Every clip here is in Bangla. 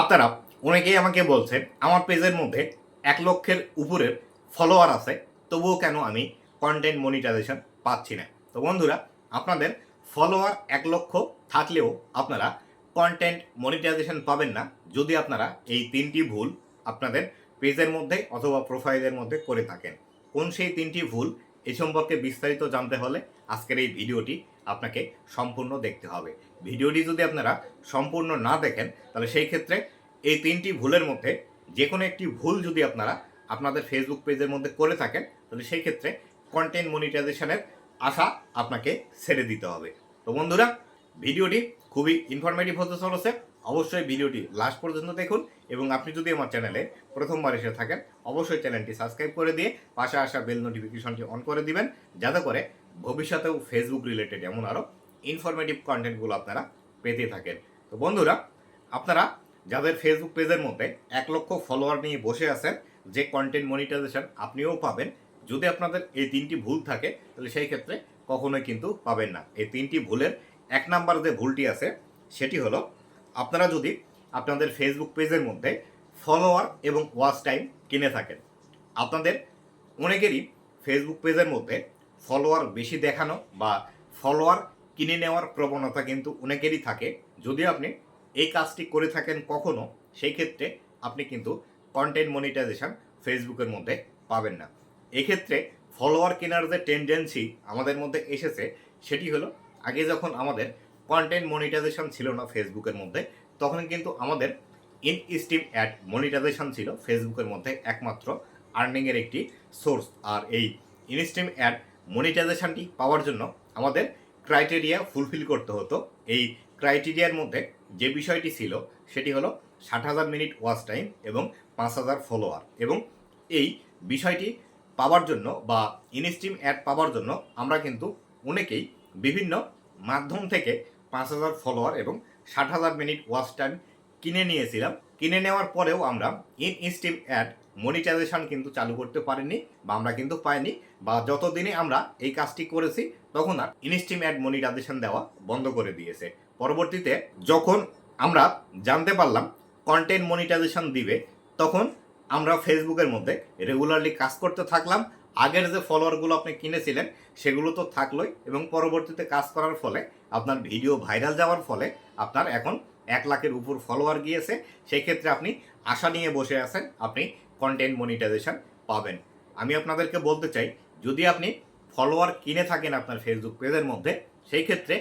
আপনারা অনেকেই আমাকে বলছেন আমার পেজের মধ্যে এক লক্ষের উপরের ফলোয়ার আছে, তবুও কেন আমি কন্টেন্ট মনিটাইজেশন পাচ্ছি না? তো বন্ধুরা, আপনাদের ফলোয়ার এক লক্ষ থাকলেও আপনারা কন্টেন্ট মনিটাইজেশন পাবেন না, যদি আপনারা এই তিনটি ভুল আপনাদের পেজের মধ্যে অথবা প্রোফাইলের মধ্যে করে থাকেন। কোন সেই তিনটি ভুল এ সম্পর্কে বিস্তারিত জানতে হলে আজকের এই ভিডিওটি আপনাকে সম্পূর্ণ দেখতে হবে। ভিডিওটি যদি আপনারা সম্পূর্ণ না দেখেন, তাহলে সেই ক্ষেত্রে এই তিনটি ভুলের মধ্যে যে কোনো একটি ভুল যদি আপনারা আপনাদের ফেসবুক পেজের মধ্যে করে থাকেন, তাহলে সেই ক্ষেত্রে কন্টেন্ট মনিটাইজেশনের আশা আপনাকে ছেড়ে দিতে হবে। তো বন্ধুরা, ভিডিওটি খুবই ইনফরমেটিভ হতে চলেছে। অবশ্যই ভিডিওটি লাস্ট পর্যন্ত দেখুন এবং আপনি যদি আমার চ্যানেলে প্রথমবার এসে থাকেন, অবশ্যই চ্যানেলটি সাবস্ক্রাইব করে দিয়ে পাশে আসা বেল নোটিফিকেশনটি অন করে দিবেন, যাতে করে ভবিষ্যতেও ফেসবুক রিলেটেড এমন আরও ইনফরমেটিভ কন্টেন্টগুলো আপনারা পেতে থাকেন। তো বন্ধুরা, আপনারা যাদের ফেসবুক পেজের মধ্যে এক লক্ষ ফলোয়ার নিয়ে বসে আছেন, যে কন্টেন্ট মনিটাইজেশন আপনিও পাবেন, যদি আপনাদের এই তিনটি ভুল থাকে, তাহলে সেই ক্ষেত্রে কখনোই কিন্তু পাবেন না। এই তিনটি ভুলের এক নাম্বার যে ভুলটি আছে, সেটি হলো আপনারা যদি আপনাদের ফেসবুক পেজের মধ্যে ফলোয়ার এবং ওয়াচ টাইম কিনে থাকেন, আপনাদের অনেকেরই ফেসবুক পেজের মধ্যে ফলোয়ার বেশি দেখানো বা ফলোয়ার কিনে নেওয়ার প্রবণতা কিন্তু অনেকেরই থাকে। যদি আপনি এই কাজটি করে থাকেন কখনো, সেই ক্ষেত্রে আপনি কিন্তু কন্টেন্ট মনিটাইজেশন ফেসবুকের মধ্যে পাবেন না। এক্ষেত্রে ফলোয়ার কেনার যে টেন্ডেন্সি আমাদের মধ্যে এসেছে, সেটি হলো আগে যখন আমাদের কন্টেন্ট মনিটাইজেশন ছিল না ফেসবুকের মধ্যে, তখন কিন্তু আমাদের ইন স্টিম অ্যাড মনিটাইজেশন ছিল ফেসবুকের মধ্যে একমাত্র আর্নিংয়ের একটি সোর্স আর এই ইনস্টিম অ্যাড মনিটাইজেশনটি পাওয়ার জন্য আমাদের ক্রাইটেরিয়া ফুলফিল করতে হতো। এই ক্রাইটেরিয়ার মধ্যে যে বিষয়টি ছিল, সেটি হলো ষাট হাজার মিনিট ওয়াচ টাইম এবং পাঁচ হাজার ফলোয়ার এবং এই বিষয়টি পাওয়ার জন্য বা ইনস্টিম অ্যাড পাওয়ার জন্য আমরা কিন্তু অনেকেই বিভিন্ন মাধ্যম থেকে পাঁচ হাজার ফলোয়ার এবং ষাট হাজার মিনিট ওয়াচ টাইম কিনে নিয়েছিলাম। কিনে নেওয়ার পরেও আমরা ইন স্টিম অ্যাড মনিটাইজেশন কিন্তু চালু করতে পারিনি বা আমরা কিন্তু পাইনি বা যতদিনে আমরা এই কাজটি করেছি তখন আর ইনস্টিম অ্যাড মনিটাইজেশন দেওয়া বন্ধ করে দিয়েছে। পরবর্তীতে যখন আমরা জানতে পারলাম কন্টেন্ট মনিটাইজেশন দিবে, তখন আমরা ফেসবুকের মধ্যে রেগুলারলি কাজ করতে থাকলাম। আগের যে ফলোয়ারগুলো আপনি কিনেছিলেন, সেগুলো তো থাকলোই এবং পরবর্তীতে কাজ করার ফলে, আপনার ভিডিও ভাইরাল যাওয়ার ফলে আপনার এখন এক লাখের উপর ফলোয়ার গিয়েছে। সেই ক্ষেত্রে আপনি আশা নিয়ে বসে আছেন, আপনি কন্টেন্ট মনিটাইজেশন পাবেন। আমি আপনাদেরকে বলতে চাই, যদি আপনি ফলোয়ার কিনে থাকেন আপনার ফেসবুক পেজের মধ্যে সেই ক্ষেত্রে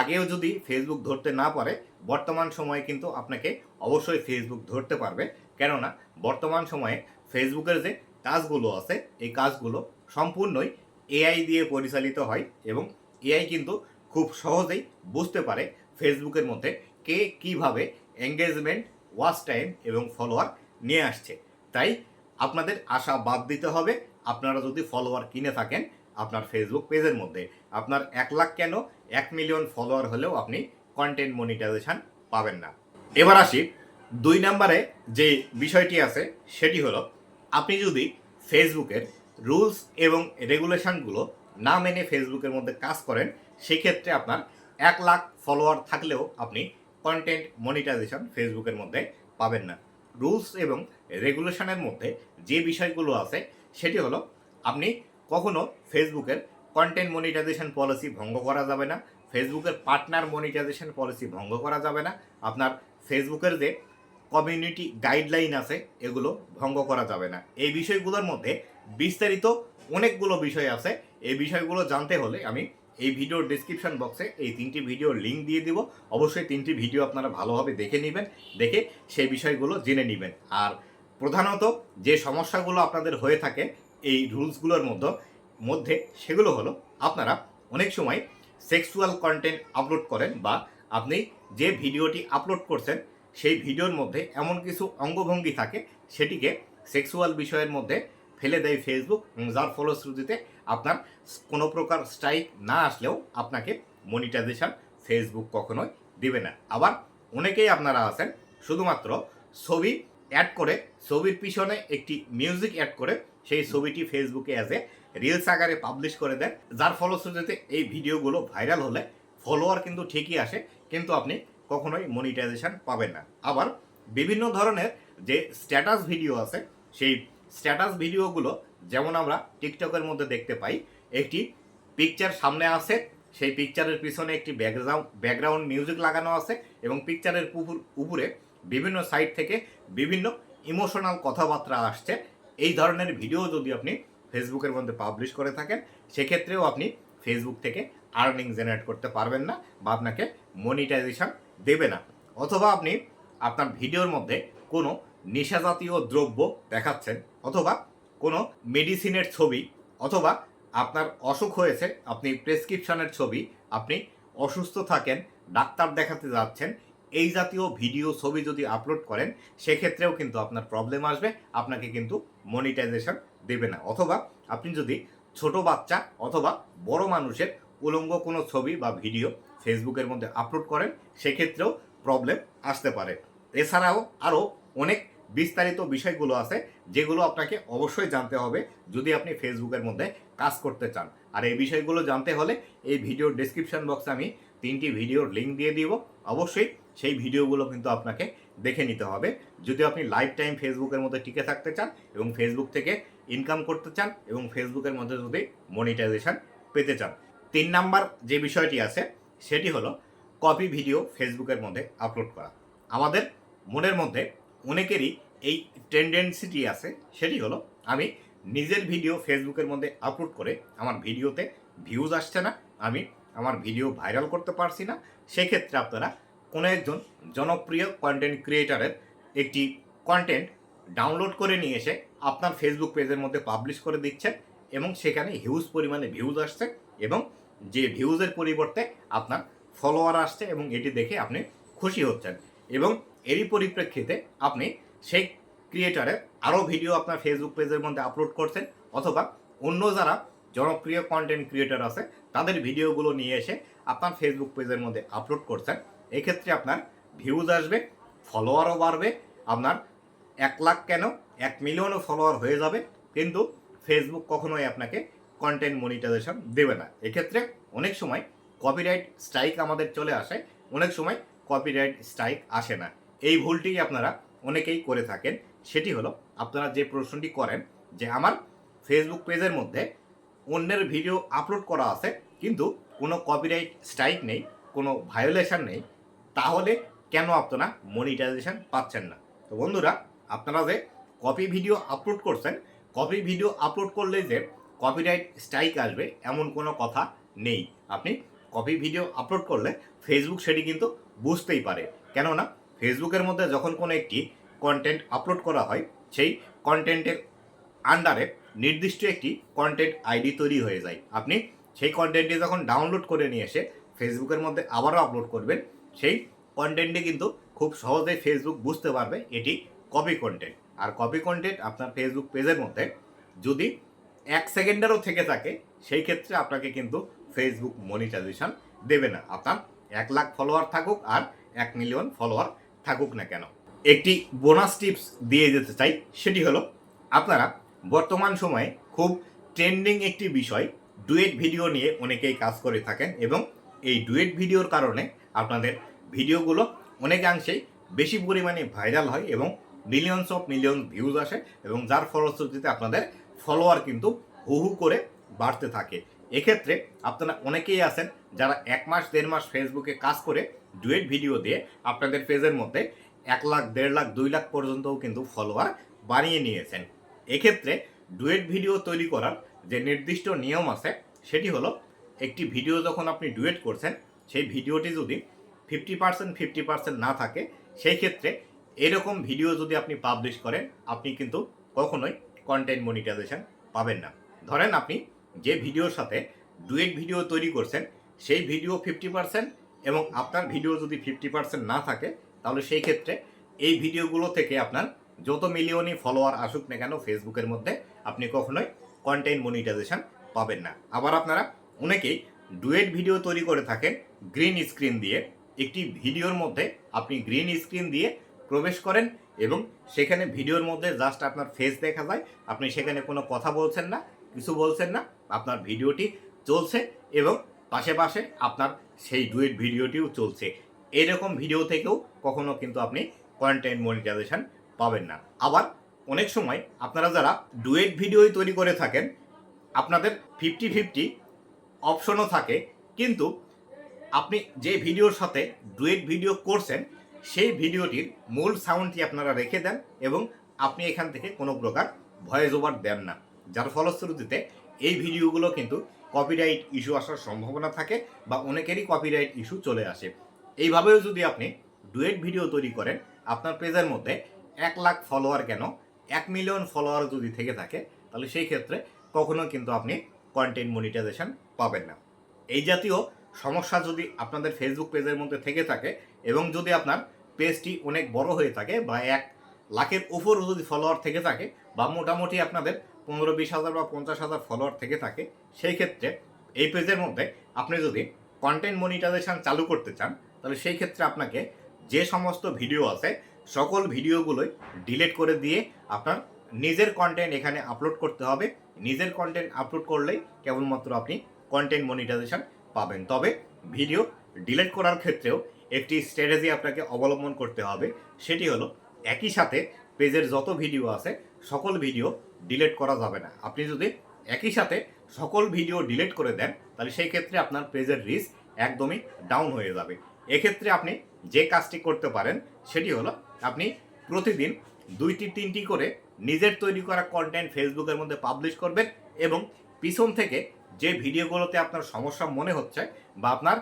আগেও যদি ফেসবুক ধরতে না পারে, বর্তমান সময়ে কিন্তু আপনাকে অবশ্যই ফেসবুক ধরতে পারবে। কেননা, বর্তমান সময়ে ফেসবুকের যে কাজগুলো আছে, এই কাজগুলো সম্পূর্ণই এআই দিয়ে পরিচালিত হয় এবং এআই কিন্তু খুব সহজেই বুঝতে পারে ফেসবুকের মধ্যে কে কীভাবে এঙ্গেজমেন্ট ওয়াচ টাইম এবং ফলোয়ার নিয়ে আসছে। তাই আপনাদের আশা বাদ দিতে হবে, আপনারা যদি ফলোয়ার কিনে থাকেন আপনার ফেসবুক পেজের মধ্যে, আপনার এক লাখ কেন এক মিলিয়ন ফলোয়ার হলেও আপনি কন্টেন্ট মনিটাইজেশন পাবেন না। এবার আসি, দুই নম্বরে যে বিষয়টি আছে সেটি হলো আপনি যদি ফেসবুকের রুলস এবং রেগুলেশনগুলো না মেনে ফেসবুকের মধ্যে কাজ করেন, সেক্ষেত্রে আপনার এক লাখ ফলোয়ার থাকলেও আপনি কন্টেন্ট মনিটাইজেশন ফেসবুকের মধ্যে পাবেন না। রুলস এবং রেগুলেশনের মধ্যে যে বিষয়গুলো আছে, সেটি হলো আপনি কখনো ফেসবুকের কন্টেন্ট মনিটাইজেশন পলিসি ভঙ্গ করা যাবে না ফেসবুকের পার্টনার মনিটাইজেশন পলিসি ভঙ্গ করা যাবে না, আপনার ফেসবুকের যে কমিউনিটি গাইডলাইন আছে, এগুলো ভঙ্গ করা যাবে না। এই বিষয়গুলোর মধ্যে বিস্তারিত অনেকগুলো বিষয় আছে। এই বিষয়গুলো জানতে হলে আমি এই ভিডিওর ডিসক্রিপশন বক্সে এই তিনটি ভিডিওর লিঙ্ক দিয়ে দিব। অবশ্যই তিনটি ভিডিও আপনারা ভালোভাবে দেখে নেবেন, দেখে সেই বিষয়গুলো জেনে নেবেন। আর প্রধানত যে সমস্যাগুলো আপনাদের হয়ে থাকে, এই রুলসগুলোর মধ্যে মধ্যে সেগুলো হলো আপনারা অনেক সময় সেক্সুয়াল কন্টেন্ট আপলোড করেন বা আপনি যে ভিডিওটি আপলোড করছেন সেই ভিডিওর মধ্যে এমন কিছু অঙ্গভঙ্গি থাকে, সেটিকে সেক্সুয়াল বিষয়ের মধ্যে ফেলে দেয় ফেসবুক যার ফলশ্রুতিতে আপনার কোনো প্রকার স্ট্রাইক না আসলেও আপনাকে মনিটাইজেশন ফেসবুক কখনোই দিবে না। আবার অনেকেই আপনারা আছেন, শুধুমাত্র ছবি অ্যাড করে, ছবির পিছনে একটি মিউজিক অ্যাড করে সেই ছবিটি ফেসবুকে অ্যাজ এ রিলস আকারে পাবলিশ করে দেন, যার ফলশ্রুতিতে এই ভিডিওগুলো ভাইরাল হলে ফলোয়ার কিন্তু ঠিকই আসে, কিন্তু আপনি কখনোই মনিটাইজেশন পাবেন না। আবার বিভিন্ন ধরনের যে স্ট্যাটাস ভিডিও আছে, সেই স্ট্যাটাস ভিডিওগুলো যেমন আমরা টিকটকের মধ্যে দেখতে পাই, একটি পিকচার সামনে আছে, সেই পিকচারের পিছনে একটি ব্যাকগ্রাউন্ড ব্যাকগ্রাউন্ড মিউজিক লাগানো আছে এবং পিকচারের উপরে বিভিন্ন সাইড থেকে বিভিন্ন ইমোশনাল কথাবার্তা আসছে। এই ধরনের ভিডিও যদি আপনি ফেসবুকের মধ্যে পাবলিশ করে থাকেন, সেক্ষেত্রেও আপনি ফেসবুক থেকে আর্নিং জেনারেট করতে পারবেন না বা আপনাকে মনিটাইজেশন দেবে না। অথবা আপনি আপনার ভিডিওর মধ্যে কোনো নেশাজাতীয় দ্রব্য দেখাচ্ছেন অথবা কোনো মেডিসিনের ছবি অথবা আপনার অসুখ হয়েছে, আপনি প্রেসক্রিপশনের ছবি, আপনি অসুস্থ থাকেন, ডাক্তার দেখাতে যাচ্ছেন, এই জাতীয় ভিডিও, ছবি যদি আপলোড করেন, সেক্ষেত্রেও কিন্তু আপনার প্রবলেম আসবে, আপনাকে কিন্তু মনিটাইজেশন দেবে না। অথবা আপনি যদি ছোট বাচ্চা অথবা বড় মানুষের উলঙ্গ কোনো ছবি বা ভিডিও ফেসবুকের মধ্যে আপলোড করেন, সেক্ষেত্রেও প্রবলেম আসতে পারে। এছাড়াও আরও অনেক বিস্তারিত বিষয়গুলো আছে, যেগুলো আপনাকে অবশ্যই জানতে হবে যদি আপনি ফেসবুকের মধ্যে কাজ করতে চান। আর এই বিষয়গুলো জানতে হলে এই ভিডিওর ডেসক্রিপশন বক্সে আমি তিনটি ভিডিওর লিঙ্ক দিয়ে দিব। অবশ্যই সেই ভিডিওগুলো কিন্তু আপনাকে দেখে নিতে হবে। যদি আপনি লাইফ টাইম ফেসবুকের মধ্যে টিকে থাকতে চান এবং ফেসবুক থেকে ইনকাম করতে চান এবং ফেসবুকের মধ্যে যদি মনিটাইজেশন পেতে চান তিন নাম্বার যে বিষয়টি আছে, সেটি হলো কপি ভিডিও ফেসবুকের মধ্যে আপলোড করা। আমাদের মনের মধ্যে অনেকেরই এই টেন্ডেন্সিটি আছে, সেটি হলো আমি নিজের ভিডিও ফেসবুকের মধ্যে আপলোড করে আমার ভিডিওতে ভিউজ আসছে না, আমি আমার ভিডিও ভাইরাল করতে পারছি না, সেক্ষেত্রে আপনারা কোনো একজন জনপ্রিয় কন্টেন্ট ক্রিয়েটারের একটি কন্টেন্ট ডাউনলোড করে নিয়ে এসে আপনার ফেসবুক পেজের মধ্যে পাবলিশ করে দিচ্ছেন এবং সেখানে হিউজ পরিমাণে ভিউজ আসছে এবং যে ভিউজের পরিবর্তে আপনার ফলোয়ার আসছে এবং এটি দেখে আপনি খুশি হচ্ছেন। এবং এরই পরিপ্রেক্ষিতে আপনি সেই ক্রিয়েটারের আরও ভিডিও আপনার ফেসবুক পেজের মধ্যে আপলোড করছেন অথবা অন্য যারা জনপ্রিয় কন্টেন্ট ক্রিয়েটার আছে, তাদের ভিডিওগুলো নিয়ে এসে আপনার ফেসবুক পেজের মধ্যে আপলোড করছেন। এক্ষেত্রে আপনার ভিউজ আসবে ফলোয়ারও বাড়বে, আপনার এক লাখ কেন? এক মিলিয়নও ফলোয়ার হয়ে যাবে। কিন্তু ফেসবুক কখনোই আপনাকে কন্টেন্ট মনিটাইজেশন দেবে না। এক্ষেত্রে অনেক সময় কপিরাইট স্ট্রাইক আমাদের চলে আসে, অনেক সময় কপিরাইট স্ট্রাইক আসে না। এই ভুলটি আপনারা অনেকেই করে থাকেন। সেটি হলো, আপনারা যে প্রশ্নটি করেন যে আমার ফেসবুক পেজের মধ্যে অন্যের ভিডিও আপলোড করা আছে, কিন্তু কোনো কপিরাইট স্ট্রাইক নেই, কোনো ভায়োলেশন নেই, তাহলে কেন আপনারা মনিটাইজেশন পাচ্ছেন না? তো বন্ধুরা, আপনারা যে কপি ভিডিও আপলোড করছেন কপি ভিডিও আপলোড করলে যে কপিরাইট স্ট্রাইক আসবে, এমন কোনো কথা নেই। আপনি কপি ভিডিও আপলোড করলে ফেসবুক সেটি কিন্তু বুঝতেই পারে। কেননা ফেসবুকের মধ্যে যখন কোনো একটি কন্টেন্ট আপলোড করা হয়, সেই কন্টেন্টের আন্ডারে নির্দিষ্ট একটি কন্টেন্ট আইডি তৈরি হয়ে যায়। আপনি সেই কন্টেন্টটি যখন ডাউনলোড করে নিয়ে এসে ফেসবুকের মধ্যে আবারও আপলোড করবেন, সেই কন্টেন্টটি কিন্তু খুব সহজেই ফেসবুক বুঝতে পারবে এটি কপি কন্টেন্ট আর কপি কন্টেন্ট আপনার ফেসবুক পেজের মধ্যে যদি এক সেকেন্ডেরও থেকে থাকে, সেই ক্ষেত্রে আপনাকে কিন্তু ফেসবুক মনিটাইজেশন দেবে না। আপনার এক লাখ ফলোয়ার থাকুক আর এক মিলিয়ন ফলোয়ার থাকুক না কেন? একটি বোনাস টিপস দিয়ে যেতে চাই, সেটি হলো, আপনারা বর্তমান সময়ে খুব ট্রেন্ডিং একটি বিষয় ডুয়েট ভিডিও নিয়ে অনেকেই কাজ করে থাকেন এবং এই ডুয়েট ভিডিওর কারণে আপনাদের ভিডিওগুলো অনেকাংশেই বেশি পরিমাণে ভাইরাল হয় এবং মিলিয়নস অফ মিলিয়ন ভিউজ আসে এবং যার ফলশ্রুতিতে আপনাদের ফলোয়ার কিন্তু হু হু করে বাড়তে থাকে। এক্ষেত্রে আপনারা অনেকেই আছেন যারা এক মাস, দেড় মাস ফেসবুকে কাজ করে ডুয়েট ভিডিও দিয়ে আপনাদের পেজের মধ্যে এক লাখ, দেড় লাখ, দুই লাখ পর্যন্তও কিন্তু ফলোয়ার বানিয়ে নিয়েছেন। এক্ষেত্রে ডুয়েট ভিডিও তৈরি করার যে নির্দিষ্ট নিয়ম আছে, সেটি হলো একটি ভিডিও যখন আপনি ডুয়েট করছেন, সেই ভিডিওটি যদি ফিফটি পার্সেন্ট ফিফটি পার্সেন্ট না থাকে, সেই ক্ষেত্রে এরকম ভিডিও যদি আপনি পাবলিশ করেন, আপনি কিন্তু কখনোই কন্টেন্ট মনিটাইজেশন পাবেন না। ধরেন আপনি যে ভিডিওর সাথে ডুয়েট ভিডিও তৈরি করছেন, সেই ভিডিও ফিফটি পার্সেন্ট এবং আপনার ভিডিও যদি ফিফটি পার্সেন্ট না থাকে, তাহলে সেই ক্ষেত্রে এই ভিডিওগুলো থেকে আপনার যত মিলিয়নই ফলোয়ার আসুক না কেন ফেসবুকের মধ্যে আপনি কখনোই কন্টেন্ট মনিটাইজেশন পাবেন না। আবার আপনারা অনেকেই ডুয়েট ভিডিও তৈরি করে থাকেন গ্রিন স্ক্রিন দিয়ে, একটি ভিডিওর মধ্যে আপনি গ্রিন স্ক্রিন দিয়ে প্রবেশ করেন এবং সেখানে ভিডিওর মধ্যে জাস্ট আপনার ফেস দেখা যায়। আপনি সেখানে কোনো কথা বলছেন না, কিছু বলছেন না, আপনার ভিডিওটি চলছে এবং পাশে পাশে আপনার সেই ডুয়েট ভিডিওটিও চলছে। এরকম ভিডিও থেকেও কখনো কিন্তু আপনি কন্টেন্ট মনিটাইজেশন পাবেন না। আবার অনেক সময় আপনারা যারা ডুয়েট ভিডিওই তৈরি করে থাকেন, আপনাদের ফিফটি ফিফটি অপশনও থাকে। কিন্তু আপনি যে ভিডিওর সাথে ডুয়েট ভিডিও করছেন সেই ভিডিওটির মূল সাউন্ডটি আপনারা রেখে দেন এবং আপনি এখান থেকে কোনো প্রকার ভয়েস ওভার দেন না। যার ফলশ্রুতিতে এই ভিডিওগুলো কিন্তু কপিরাইট ইস্যু আসার সম্ভাবনা থাকে বা অনেকেরই কপিরাইট ইস্যু চলে আসে। এইভাবেও যদি আপনি ডুয়েট ভিডিও তৈরি করেন, আপনার পেজের মধ্যে এক লাখ ফলোয়ার কেন, এক মিলিয়ন ফলোয়ার যদি থেকে থাকে, তাহলে সেই ক্ষেত্রে কখনো কিন্তু আপনি কন্টেন্ট মনিটাইজেশন পাবেন না। এই জাতীয় সমস্যা যদি আপনাদের ফেসবুক পেজের মধ্যে থেকে থাকে এবং যদি আপনার পেজটি অনেক বড় হয়ে থাকে বা এক লাখের উপরও যদি ফলোয়ার থেকে থাকে বা মোটামুটি আপনাদের পনেরো বিশ হাজার বা পঞ্চাশ হাজার ফলোয়ার থেকে থাকে, সেই ক্ষেত্রে এই পেজের মধ্যে আপনি যদি কন্টেন্ট মনিটাইজেশন চালু করতে চান, তাহলে সেই ক্ষেত্রে আপনাকে যে সমস্ত ভিডিও আছে, সকল ভিডিওগুলোই ডিলিট করে দিয়ে আপনার নিজের কন্টেন্ট এখানে আপলোড করতে হবে। নিজের কন্টেন্ট আপলোড করলেই কেবলমাত্র আপনি কন্টেন্ট মনিটাইজেশন পাবেন। তবে ভিডিও ডিলেট করার ক্ষেত্রেও একটি স্ট্র্যাটেজি আপনাকে অবলম্বন করতে হবে। সেটি হলো, একই সাথে পেজের যত ভিডিও আছে, সকল ভিডিও ডিলিট করা যাবে না। আপনি যদি একই সাথে সকল ভিডিও ডিলেট করে দেন, তাহলে সেই ক্ষেত্রে আপনার পেজের রিস্ক একদমই ডাউন হয়ে যাবে। এক্ষেত্রে আপনি যে কাজটি করতে পারেন, সেটি হলো, আপনি প্রতিদিন দুইটি, তিনটি করে নিজের তৈরি করা কন্টেন্ট ফেসবুকের মধ্যে পাবলিশ করবেন এবং পিছন থেকে যে ভিডিওগুলোতে আপনার সমস্যা মনে হচ্ছে বা আপনার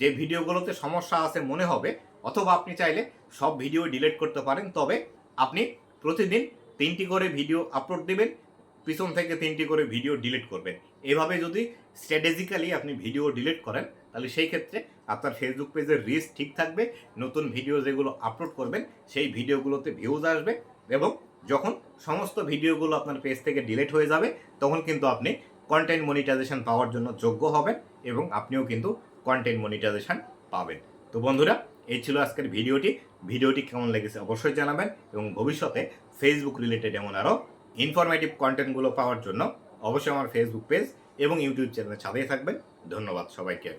যে ভিডিওগুলোতে সমস্যা আছে মনে হবে, অথবা আপনি চাইলে সব ভিডিও ডিলিট করতে পারেন, তবে আপনি প্রতিদিন তিনটি করে ভিডিও আপলোড দেবেন, পিছন থেকে তিনটি করে ভিডিও ডিলিট করবেন। এভাবে যদি স্ট্র্যাটেজিক্যালি আপনি ভিডিও ডিলিট করেন, তাহলে সেই ক্ষেত্রে আপনার ফেসবুক পেজের রিচ ঠিক থাকবে, নতুন ভিডিও যেগুলো আপলোড করবেন, সেই ভিডিওগুলোতে ভিউজ আসবে এবং যখন সমস্ত ভিডিওগুলো আপনার পেজ থেকে ডিলিট হয়ে যাবে, তখন কিন্তু আপনি কন্টেন্ট মনিটাইজেশন পাওয়ার জন্য যোগ্য হবেন এবং আপনিও কিন্তু কন্টেন্ট মনিটাইজেশন পাবেন। তো বন্ধুরা, এই ছিল আজকের ভিডিওটি। ভিডিওটি কেমন লেগেছে অবশ্যই জানাবেন এবং ভবিষ্যতে ফেসবুক রিলেটেড এমন আরও ইনফরমেটিভ কন্টেন্টগুলো পাওয়ার জন্য অবশ্যই আমার ফেসবুক পেজ এবং ইউটিউব চ্যানেল ছাড়িয়ে থাকবেন। ধন্যবাদ সবাইকে।